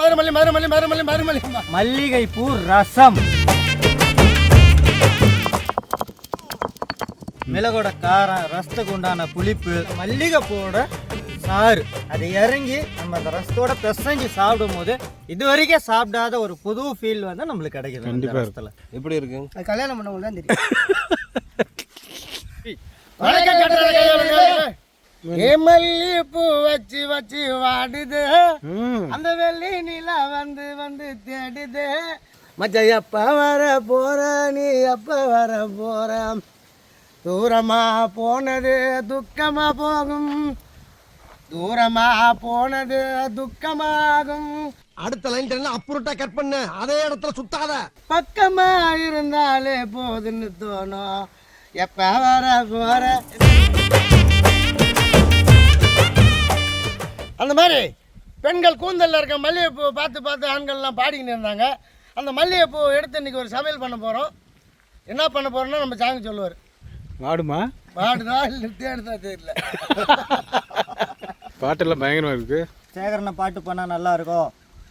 மதுரமல்லி மதுரமல்லி மதுரமல்லி மதுரமல்லி மல்லிகைப்பூ ரசம். மிளகோட காரம் ரசத்துக்கு உண்டான புளிப்பு மல்லிகைப்பூவோட சாறு. அது இறங்கி நம்ம அந்த ரசத்தோட பிசைஞ்சு சாப்பிடும் போது இது வரைக்கும் சாப்பிடாத ஒரு புது ஃபீல் வந்து நம்மளுக்கு கிடைக்குது இந்த ரசத்துல. எப்படி இருக்கு? அது கல்யாணம் பண்ணவங்க தான் தெரியும். மல்லி பூ வச்சு வச்சு வாடுது. அந்த வெள்ளி நிலா வந்து வந்து தேடுது. மச்சா எப்ப வர போற? நீ எப்ப வர போற? தூரமா போனது துக்கமா போகும். தூரமா போனது துக்கமாகும். அடுத்த லைன் எல்லாம் அப்புறட்டா கட் பண்ணு. அதே இடத்துல சுத்தாத. பக்கமா இருந்தாலே போதுன்னு தோணும். எப்ப வர போற? அந்த மாதிரி பெண்கள் கூந்தல்ல இருக்க மல்லிகைப்பூ பார்த்து பார்த்து ஆண்கள்லாம் பாடிக்கிட்டு இருந்தாங்க. அந்த மல்லிகைப்பூ எடுத்து இன்னைக்கு ஒரு சமையல் பண்ண போகிறோம் என்ன பண்ண போறோம்னா நம்ம சாமி சொல்லுவார். மாடுமா பாடுதா இல்லை தேடுதா தெரியல. பாட்டெல்லாம் பயங்கரமாக இருக்கு. சேகரனை பாட்டு பண்ணால் நல்லா இருக்கும்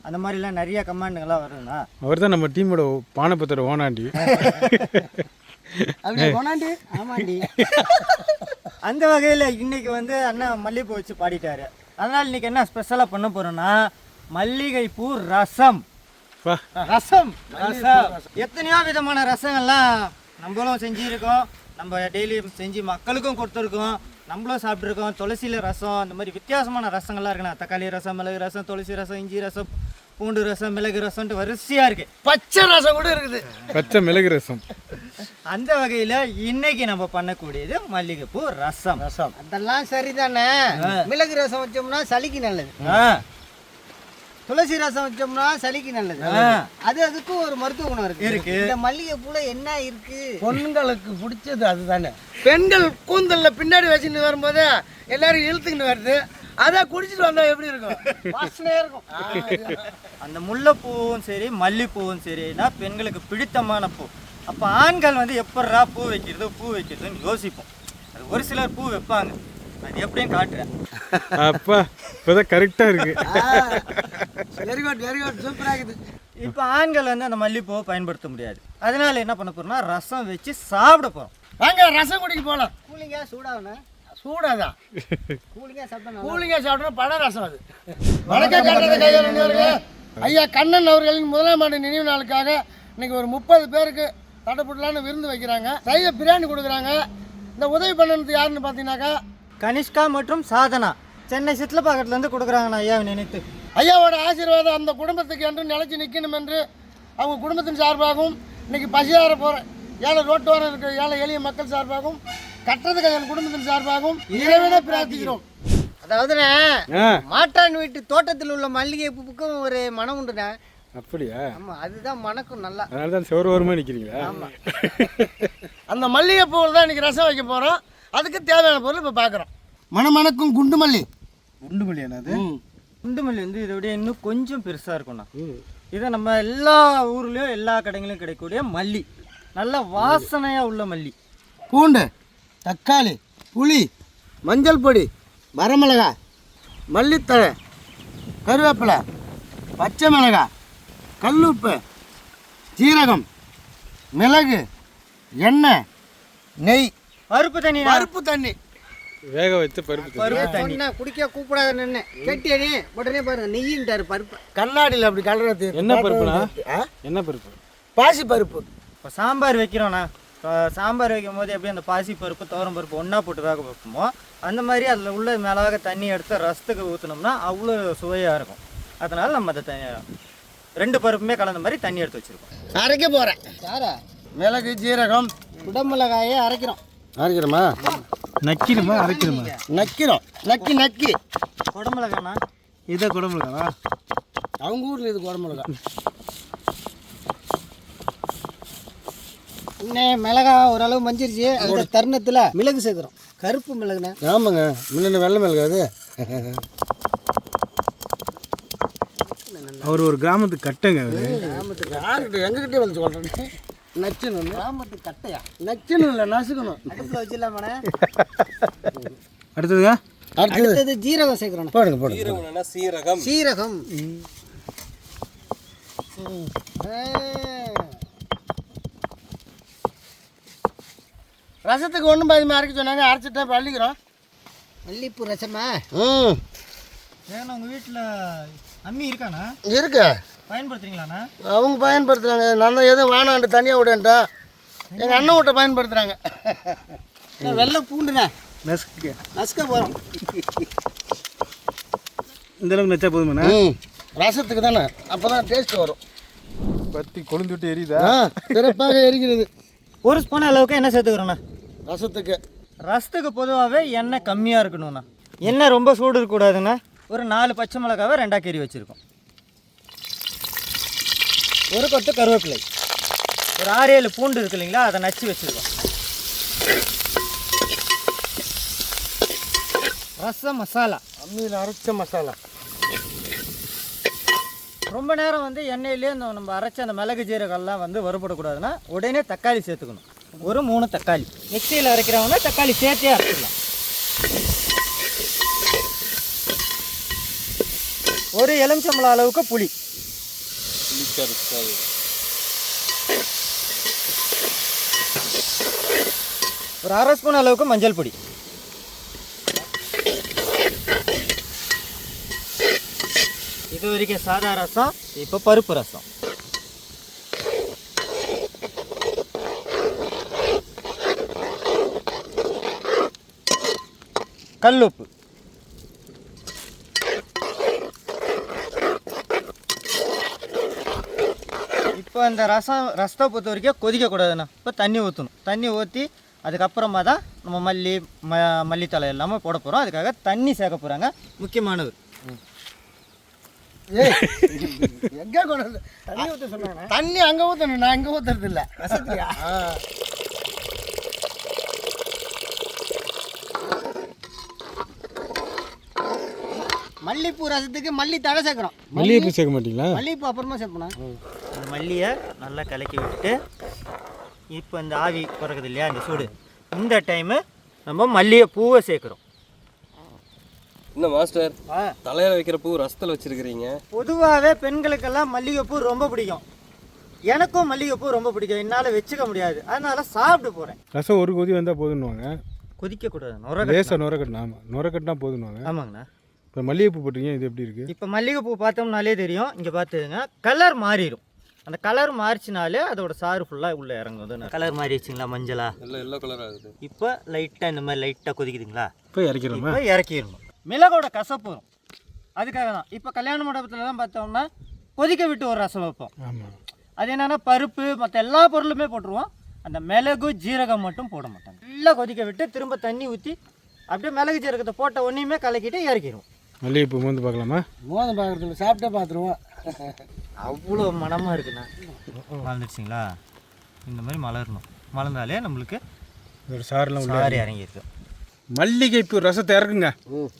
அந்த மாதிரிலாம் நிறைய கமெண்ட்டுங்கெல்லாம் வருதுண்ணா. அவர் தான் நம்ம டீமோட பானபத்தோட ஓனாண்டி. அப்படியே கொண்டாண்டு ஆமாண்டி. அந்த வகையில் இன்னைக்கு வந்து அண்ணன் மல்லிகைப்பூ வச்சு பாடிட்டாரு. அதனால் இன்னைக்கு என்ன ஸ்பெஷலாக பண்ண போறோம்னா மல்லிகைப்பூ ரசம். ரசம். ரசம். எத்தனையோ விதமான ரசங்கள்லாம் நம்மளும் செஞ்சுருக்கோம். நம்ம டெய்லியும் செஞ்சு மக்களுக்கும் கொடுத்துருக்கோம். நம்மளும் சாப்பிட்ருக்கோம் துளசியில் ரசம் அந்த மாதிரி வித்தியாசமான ரசங்கள்லாம் இருக்குண்ணா. தக்காளி ரசம் மிளகு ரசம் துளசி ரசம் இஞ்சி ரசம் பூண்டு ரசம் மிளகு ரசம்ன்ட்டு வரிசையாக இருக்கு. பச்சை ரசம் கூட இருக்குது. பச்சை மிளகு ரசம். அந்த வகையில் இன்னைக்கு நம்ம பண்ணக்கூடியது மல்லிகைப்பூ ரசம். ரசம். அதெல்லாம் சரிதானே? மிளகு ரசம் வச்சோம்னா சளிக்கு நல்லது. துளசி ரசம் வச்சோம்னா சளிக்கு நல்லது. அது அதுக்கும் ஒரு மருத்துவ குணம் இருக்கு. இருக்கு. இந்த மல்லிகை பூல என்ன இருக்கு? பொண்களுக்கு பிடிச்சது அதுதானே. பெண்கள் கூந்தல்ல பின்னாடி வச்சுட்டு வரும்போது எல்லாரும் இழுத்துக்கிட்டு வருது. அதை குடிச்சிட்டு வந்தா எப்படி இருக்கும்? வாசனையா இருக்கும். அந்த முல்லைப்பூவும் சரி மல்லிப்பூவும் சரினா பெண்களுக்கு பிடித்தமான பூ. அப்போ ஆண்கள் வந்து எப்பட்றா பூ வைக்கிறது பூ வைக்கிறதுன்னு யோசிப்போம். அது ஒரு சிலர் பூ வைப்பாங்க. அது எப்படியும் காட்டுறேன். அப்பா இப்போதான் கரெக்டாக இருக்கு. வெரி குட் வெரி குட் சூப்பராக இருக்குது. இப்போ ஆண்கள் வந்து அந்த மல்லிப்பூவை பயன்படுத்த முடியாது. அதனால என்ன பண்ண போறோம்னா ரசம் வச்சு சாப்பிட போகிறோம் வாங்க ரசம் குடிக்க போகலாம் கூலிங்கா சூடாகணும். சூடாதான் கூலிங்கா சாப்பிட்டா கூலிங்காக சாப்பிட்ற பழ ரசம் அது. வணக்கம் கட்டுறது கையாளர்களே ஐயா கண்ணன் அவர்களின் முதலாம் ஆண்டு நினைவு நாளுக்காக இன்னைக்கு ஒரு முப்பது பேருக்கு தடப்புடலான்னு விருந்து வைக்கிறாங்க. சைவ பிரியாணி கொடுக்குறாங்க. இந்த உதவி பண்ணது யாருன்னு பார்த்தீங்கன்னாக்கா கனிஷ்கா மற்றும் சாதனா. சென்னை சிட்லப்பாக்கத்துலேருந்து கொடுக்குறாங்கண்ணா ஐயாவை நினைத்து. ஐயாவோட ஆசீர்வாதம் அந்த குடும்பத்துக்கு என்று நிலைச்சு நிற்கணும் என்று அவங்க குடும்பத்தின் சார்பாகவும் இன்னைக்கு பசியார போகிற ஏழை ரோட்டோரம் இருக்கிற ஏழை எளிய மக்கள் சார்பாகவும் கட்டுறதுக்கு என் குடும்பத்தின் சார்பாகவும் இறைவனை பிரார்த்திக்கிறோம். அதாவதுண்ணே மாட்டான் வீட்டு தோட்டத்தில் உள்ள மல்லிகை பூவுக்கும் ஒரு மனம் உண்டுண்ணே. அப்படியா? ஆமா அதுதான் மணக்கும் நல்லா. அதனால தான் சோறு ஓரமாக நிற்கிறீங்களா அந்த மல்லிகைப்பூவில் தான் இன்னைக்கு ரசம் வைக்க போகிறோம் அதுக்கு தேவையான பொருள் இப்போ பார்க்குறோம் மணமணக்கும் குண்டு மல்லி. உண்டு மல்லி என்னது குண்டுமல்லி வந்து இதை விட இன்னும் கொஞ்சம் பெருசாக இருக்கும்ண்ணா. இதை நம்ம எல்லா ஊர்லேயும் எல்லா கடைகளிலும் கிடைக்கக்கூடிய மல்லி. நல்ல வாசனையாக உள்ள மல்லி. பூண்டு. தக்காளி புளி மஞ்சள் பொடி வரமிளகாய் மல்லித்தழை கருவேப்பிலை பச்சை மிளகாய் கல்லுப்பு சீரகம் மிளகு எண்ணெய் நெய். பருப்பு தண்ணி பருப்பு தண்ணி. வேக வச்ச பருப்பு தண்ணி. பருப்பு தண்ணி. குடிக்க கூப்பிடாத நின்று. கேட்டியனே உடனே பாருங்க நெய்யின்ட்டாரு பருப்பு. கண்ணாடியில் அப்படி கலரது என்ன பருப்புண்ணா? என்ன பருப்பு? பாசி பருப்பு இப்போ சாம்பார் வைக்கிறோண்ணா. சாம்பார் வைக்கும் போது எப்படி அந்த பாசி பருப்பு துவரம் பருப்பு ஒன்றா போட்டு வேக வைப்போமோ அந்த மாதிரி அதில் உள்ள மிளகாக தண்ணி எடுத்து ரசத்துக்கு ஊற்றினோம்னா அவ்வளோ சுவையாக இருக்கும். அதனால் நம்ம அதை தண்ணி ரெண்டு பருப்புமே கலந்த மாதிரி தண்ணி எடுத்து வச்சுருக்கோம். அரைக்க போகிறேன் யாரா? மிளகு ஜீரகம். குடமிளகாயே அரைக்கிறோம். அரைக்கிறோமா? நக்கிடுமா அரைக்கணுமா நக்கிறோம் நக்கி நக்கி. குடமிளகாண்ணா? இதை குடம்புலா அவங்க ஊரில் இது குடமிளகா. இன்னே மிளகா ஓரளவு மஞ்சிருச்சு. அந்த தருணத்தில் மிளகு சேர்க்குறோம் கருப்பு மிளகுண்ணே? ஆமாங்க. முன்ன வெள்ளை மிளகா அது. அவர் ஒரு கிராமத்து கட்டைங்க அவரு. யாருக்கிட்ட எங்ககிட்டே வந்து சொல்கிறேன் நச்சுன்னு. கிராமத்து கட்டையா? நச்சுன்னு இல்லை நசுக்கணும். அடுப்பில் வச்சிடலாமாண்ணே அடுத்ததுங்க? அடுத்தது. அடுத்தது ஜீரகம் சேர்க்குறோம் போடுங்க போடுங்க சீரகம். சீரகம். ரசத்துக்கு ஒன்றும் பாதிமா அரைக்க சொன்னாங்க. அரைச்சிட்டா பள்ளிக்கிறோம். மல்லிப்பூ ரசமா? ம். ஏன்னா உங்கள் வீட்டில் அம்மி இருக்காண்ணா? இருக்கு. பயன்படுத்துறீங்களாண்ணா? அவங்க பயன்படுத்துகிறாங்க நான் தான் எதுவும் வேணான்ட்டு தனியாக விடேன்ட்டேன் எங்கள் அண்ணன் விட்ட பயன்படுத்துகிறாங்க வெள்ளை பூண்டுண்ணே. நசுக்கு. நசுக்க போகிறோம் இந்த அளவுக்கு நச்சா போதுமாண்ணா? ம். ரசத்துக்கு தானே. அப்போ தான் டேஸ்ட் வரும். பத்தி கொழுந்து விட்டு எரியுதா? சிறப்பாக எரிக்கிறது ஒரு ஸ்பூன் அளவுக்கு எண்ணெய் சேர்த்துக்கிறோண்ணா? ரசத்துக்கு. ரசத்துக்கு பொதுவாகவே எண்ணெய் கம்மியாக இருக்கணும்ண்ணா. எண்ணெய் ரொம்ப சூடு இருக்கக்கூடாதுண்ணா? ஒரு நாலு பச்சை மிளகாவை ரெண்டாக கீறி வச்சுருக்கோம். ஒரு கொத்து கருவேப்பிலை. ஒரு ஆறு ஏழு பூண்டு இருக்கு இல்லைங்களா அதை நச்சு வச்சுருக்கோம். ரச மசாலா. அம்மியில் அரைச்ச மசாலா. ரொம்ப நேரம் வந்து எண்ணெயிலே இந்த நம்ம அரைச்ச அந்த மிளகு ஜீரகம்லாம் வந்து வறுபடக்கூடாதுன்னா உடனே தக்காளி சேர்த்துக்கணும். ஒரு மூணு தக்காளி. மிக்சியில் அரைக்கிறவங்க தக்காளி சேர்த்தே அரைச்சிடலாம் ஒரு எலுமிச்சம்பழம் அளவுக்கு புளி. ஒரு அரை ஸ்பூன் அளவுக்கு மஞ்சள் பொடி. இது வரைக்கும் சாதா ரசம் இப்போ பருப்பு ரசம். கல்லுப்பு. இப்போ இந்த ரசம் ரசத்தை பொறுத்த வரைக்கும் கொதிக்கக்கூடாதுண்ணா. இப்போ தண்ணி ஊற்றணும். தண்ணி ஊற்றி அதுக்கப்புறமா தான் நம்ம மல்லி ம மல்லித்தலை எல்லாமே போட போகிறோம் அதுக்காக தண்ணி சேர்க்க போகிறாங்க முக்கியமானது. எங்கே கொண்டு தண்ணி ஊற்ற சொன்னாங்க? தண்ணி அங்கே ஊற்றணும் நான் இங்கே ஊற்றுறது இல்லை ரசத்துக்கா மல்லிப்பூ ரசத்துக்கு மல்லி தழை சேர்க்குறோம் மல்லிகைப்பூ சேர்க்க மாட்டீங்களா? மல்லிப்பூ அப்புறமா இந்த மல்லியை நல்லா கலக்கி விட்டு இப்போ இந்த ஆவி பிறகுது இல்லையா இந்த சூடு. இந்த டைமு நம்ம மல்லிகை பூவை சேர்க்குறோம். என்ன மாஸ்டர் தலையில வைக்கிற பூ ரசத்துல வச்சிருக்கிறீங்க. பொதுவாகவே பெண்களுக்கெல்லாம் மல்லிகைப்பூ ரொம்ப பிடிக்கும். எனக்கும் மல்லிகைப்பூ ரொம்ப பிடிக்கும். என்னால் வச்சுக்க முடியாது. அதனால சாப்பிட்டு போகிறேன் ரசம் ஒரு கொதி வந்தால் போதுன்னுவாங்க. கொதிக்கக்கூடாது. நுர லேசாக நுர ஆமாம் நுர கட்டினா போதுன்னுவாங்க. ஆமாங்கண்ணா. இப்போ மல்லிகைப்பூ போட்டிருக்கீங்க இது எப்படி இருக்குது இப்போ மல்லிகைப்பூ பார்த்தோம்னாலே தெரியும். இங்கே பார்த்துங்க கலர் மாறிடும். அந்த கலர் மாறிச்சினாலே அதோட சாறு ஃபுல்லாக உள்ளே இறங்கும். கலர் மாறிடுச்சுங்களா மஞ்சளா? எல்லாம் எல்லோ கலர் ஆகுது இப்போ லைட்டாக இந்த மாதிரி லைட்டாக கொதிக்குதுங்களா? இப்போ இறக்கிறோமா இப்போ இறக்கிடணும். மிளகோட கசப்பு வரும். அதுக்காக தான். இப்போ கல்யாண மண்டபத்துலலாம் பார்த்தோம்னா கொதிக்க விட்டு ஒரு ரசம் வைப்போம். ஆமாம் அது என்னன்னா பருப்பு மற்ற எல்லா பொருளுமே போட்டுருவோம். அந்த மிளகு ஜீரகம் மட்டும் போட மாட்டாங்க. நல்லா கொதிக்க விட்டு திரும்ப தண்ணி ஊற்றி அப்படியே மிளகு ஜீரகத்தை போட்ட ஒன்றையுமே கலக்கிட்டு இறக்கிடுவோம். மல்லிகைப்பூ மோந்து பார்க்கலாமா? மோதம் பார்க்குறதுல சாப்பிட்டே பார்த்துருவோம். அவ்வளோ மனமாக இருக்குண்ணா. மலர்ந்துருச்சிங்களா இந்த மாதிரி மலரணும். மலர்ந்தாலே நம்மளுக்கு ஒரு சாரெலாம் சாறு இறங்கியிருக்கு மல்லிகைப்பூ ரசத்தை இறக்குங்க.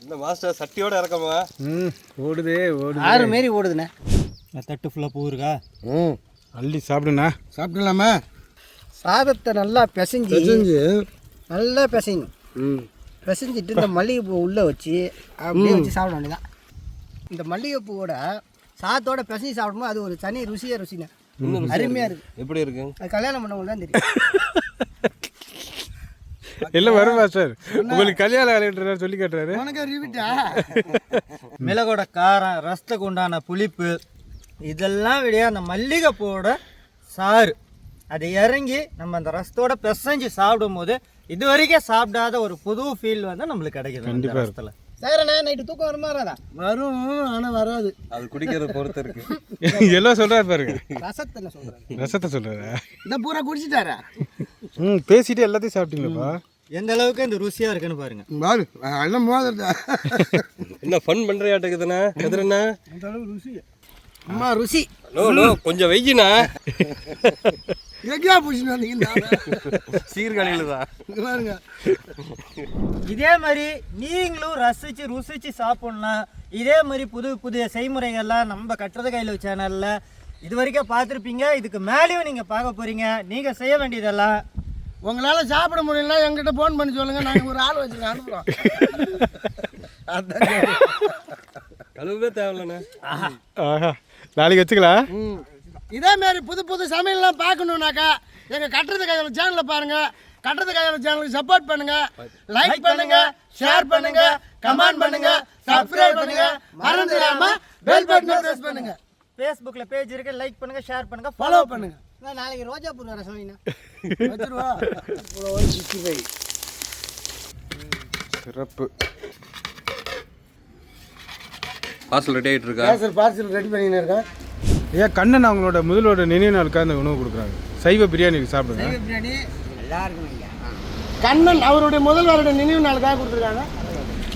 இந்த மாஸ்டர் சட்டியோட இறக்கமா ம் ஓடுதே ஓடுது. ஆறு மாரி ஓடுதுண்ணே. தட்டு ஃபுல்லாக பூ இருக்கா? ம். அள்ளி சாப்பிடுண்ணா. சாப்பிடலாமா? சாதத்தை நல்லா பிசைஞ்சு செஞ்சு நல்லா பிசையணும். ம். பிசைஞ்சிட்டு இந்த மல்லிகைப்பூ உள்ளே வச்சு அப்படியே வச்சு சாப்பிட வேண்டியதான் இந்த மல்லிகைப்பூவோட சாதத்தோட பிசைஞ்சு சாப்பிடும்போது அது ஒரு தனி ருசியாக ருசிண்ணே அருமையாக இருக்குது எப்படி இருக்கு? அது கல்யாணம் பண்ணவங்க தான் தெரியும். எல்லாம் வருமா சார் உங்களுக்கு கல்யாண வேலைன்ற சொல்லி காட்டுறாரு. மிளகோட காரம் ரசத்துக்கு உண்டான புளிப்பு இதெல்லாம் விட அந்த மல்லிகைப்பூவோட சாறு. அது இறங்கி நம்ம அந்த ரசத்தோட பிசைஞ்சு சாப்பிடும் போது இது வரைக்கும் சாப்பிடாத ஒரு புது ஃபீல் வந்து நம்மளுக்கு கிடைக்குது இந்த ரசத்தில் சரிண்ணே நைட்டு தூக்கம் வருமா வராதா? வரும் ஆனால் வராது. அது குடிக்கிறத பொறுத்து இருக்கு. எல்லாம் சொல்கிறாரு பாருங்க. ரசத்தை என்ன சொல்கிறேன் ரசத்தை சொல்கிறாரு இந்த பூரா குடிச்சிட்டாரா? ம் பேசிட்டு எல்லாத்தையும் சாப்பிட்டீங்களாப்பா? எந்த அளவுக்கு இந்த ருசியாக இருக்குன்னு பாருங்க. பாரு எல்லாம் மோதிரட்டா என்ன ஃபன் பண்றியாட்டுக்குதுண்ணா எதுனா அம்மா ருசி. நோ நோ கொஞ்சம் வெய்யினா எங்கேயா பிடிச்சிட்டு வந்தீங்க சீர்காழியில தான் இங்க பாருங்க. இதே மாதிரி நீங்களும் ரசித்து ருசித்து சாப்பிட்லாம் இதே மாதிரி புது புதிய செய்முறைகள்லாம் நம்ம கட்டுறது கையில் சேனலில் இது வரைக்கும் பார்த்துருப்பீங்க. இதுக்கு மேலேயும் நீங்கள் பார்க்க போகிறீங்க நீங்கள் செய்ய வேண்டியதெல்லாம் உங்களால் சாப்பிட முடியலன்னா எங்கிட்ட ஃபோன் பண்ணி சொல்லுங்கள் நாங்கள் ஒரு ஆள் வச்சுருக்கோம் அனுப்புகிறோம் அதான். கழுவே தேவையில்லண்ணே. ஆஹா. நாளைக்கு வச்சுக்கலாம். ம். இதே மாதிரி புது புது சமையல்லாம் பார்க்கணுன்னாக்கா எங்கள் கட்டுறது கையாள சேனலை பாருங்கள் கட்டுறது கையாள சேனலுக்கு சப்போர்ட் பண்ணுங்க. லைக் பண்ணுங்க ஷேர் பண்ணுங்க கமெண்ட் பண்ணுங்க சப்ஸ்கிரைப் பண்ணுங்க. மறந்துடாம பெல் பட்டனை பிரஸ் பண்ணுங்க. ஃபேஸ்புக்கில் பேஜ் இருக்கு லைக் பண்ணுங்க ஷேர் பண்ணுங்க ஃபாலோ பண்ணுங்க. நான் நாளைக்கு ரோஜா பூ ரசம் வைண்ணா வச்சிருவா. சிறப்பு. பார்சல் ரெடி ஆகிட்டு இருக்கா? பார்சல் பார்சல் ரெடி பண்ணின்னு இருக்கேன்? ஐயா கண்ணன் அவங்களோட முதல்வரோட நினைவு நாளுக்காக அந்த உணவு கொடுக்குறாங்க. சைவ பிரியாணி சாப்பிடுங்க. பிரியாணி ஐயா. கண்ணன் அவருடைய முதல்வருடைய நினைவு நாளுக்காக கொடுத்துருக்காங்க.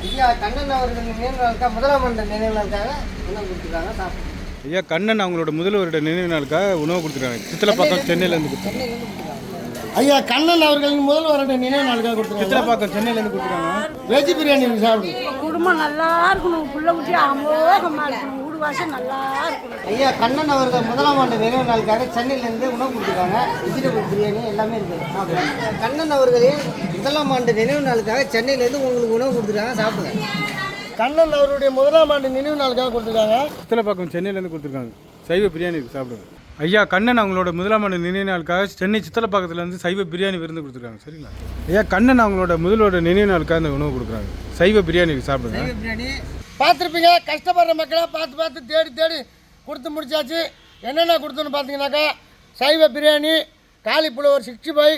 ஐயா கண்ணன் அவர்கள் நினைவு நாளுக்காக முதலாம் ஆண்டு நினைவு நாளுக்காக உணவு கொடுத்துருக்காங்க சாப்பிடுங்க. ஐயா கண்ணன் அவங்களோட முதல்வரோட நினைவு நாளுக்காக உணவு கொடுத்துருக்காங்க. சென்னையிலேருந்து கொடுத்தாங்க சென்னையிலேருந்து கொடுத்துருக்காங்க. ஐயா கண்ணன் அவர்களின் முதல்வருடைய நினைவு நாளுக்காக கொடுத்துருக்காங்க. சித்திலப்பாக்கம் சென்னையிலேருந்து கொடுத்துருக்காங்க. வெஜ் பிரியாணி சாப்பிடுங்க. குடும்பம் நல்லா இருக்கணும். புள்ள குட்டி வீடு வாசல் நல்லா இருக்கணும். ஐயா கண்ணன் அவர்கள் முதலாம் ஆண்டு நினைவு நாளுக்காக சென்னையிலேருந்து உணவு கொடுத்துருக்காங்க. வெஜிடபிள் பிரியாணி எல்லாமே இருக்குது. கண்ணன் அவர்களின் முதலாம் ஆண்டு நினைவு நாளுக்காக சென்னையிலேருந்து உங்களுக்கு உணவு கொடுத்துருக்காங்க. சாப்பிடுங்க. கண்ணன் அவருடைய முதலாம் ஆண்டு நினைவு நாளுக்காக கொடுத்துருக்காங்க. சித்திலப்பாக்கம் சென்னையிலேருந்து கொடுத்துருக்காங்க. சைவ பிரியாணி சாப்பிடுங்க. ஐயா கண்ணன் அவங்களோட முதலாம் ஆண்டு நினைவு நாளுக்காக சென்னை சித்திலப்பாக்கத்துலேருந்து சைவ பிரியாணி விருந்து கொடுத்துருக்காங்க. சரிங்களா? ஐயா கண்ணன் அவங்களோட முதல்வரோட நினைவு நாளுக்காக அந்த உணவு கொடுக்குறாங்க. சைவ பிரியாணி சாப்பிடுங்க. பிரியாணி பார்த்துருப்பீங்க. கஷ்டப்படுற மக்களை பார்த்து பார்த்து தேடி தேடி கொடுத்து முடிச்சாச்சு. என்னென்ன கொடுத்தோன்னு பார்த்தீங்கன்னாக்கா சைவ biryani cauliflower sixty five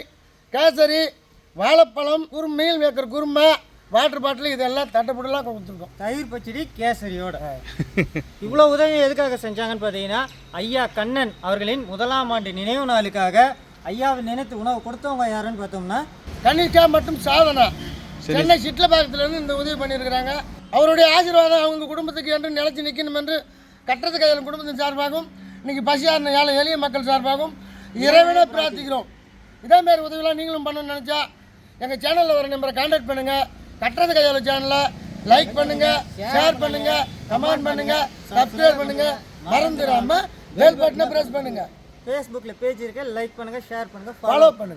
kesari வாழைப்பழம் குரும் மீல் மேக்கர் குருமை வாட்டர் பாட்டில் இதெல்லாம் தட்டைப்படலாம் கொடுத்துருக்கோம். தயிர் பச்சடி கேசரியோட. இவ்வளோ உதவி எதுக்காக செஞ்சாங்கன்னு பார்த்தீங்கன்னா ஐயா கண்ணன் அவர்களின் முதலாம் ஆண்டு நினைவு நாளுக்காக ஐயாவை நினைத்து உணவு கொடுத்தவங்க யாருன்னு பார்த்தோம்னா கனிஷ்கா மற்றும் சாதனா. சென்னை சிட்லபாக்கத்திலிருந்து இந்த உதவி பண்ணியிருக்கிறாங்க. அவருடைய ஆசீர்வாதம் அவங்க குடும்பத்துக்கு என்று நிலைச்சு நிற்கணும் என்று கட்டத்து கையாளும் குடும்பத்தின் சார்பாகவும் இன்னைக்கு பசியாரின ஏழை எளிய மக்கள் சார்பாகவும் இறைவனை பிரார்த்திக்கிறோம். இதே மாதிரி உதவிலாம் நீங்களும் பண்ணணும்னு நினச்சா எங்கள் சேனலில் வர நம்பரை கான்டாக்ட் பண்ணுங்கள் கட்டுறது கையாளு சேனலை லைக் பண்ணுங்கள் ஷேர் பண்ணுங்கள் கமெண்ட் பண்ணுங்கள் சப்ஸ்கிரைப் பண்ணுங்கள் மறந்துடாமல் பெல் பட்டனை ப்ரெஸ் பண்ணுங்கள் ஃபேஸ்புக்கில் பேஜ் இருக்கு லைக் பண்ணுங்க ஷேர் பண்ணுங்க ஃபாலோ பண்ணுங்கள்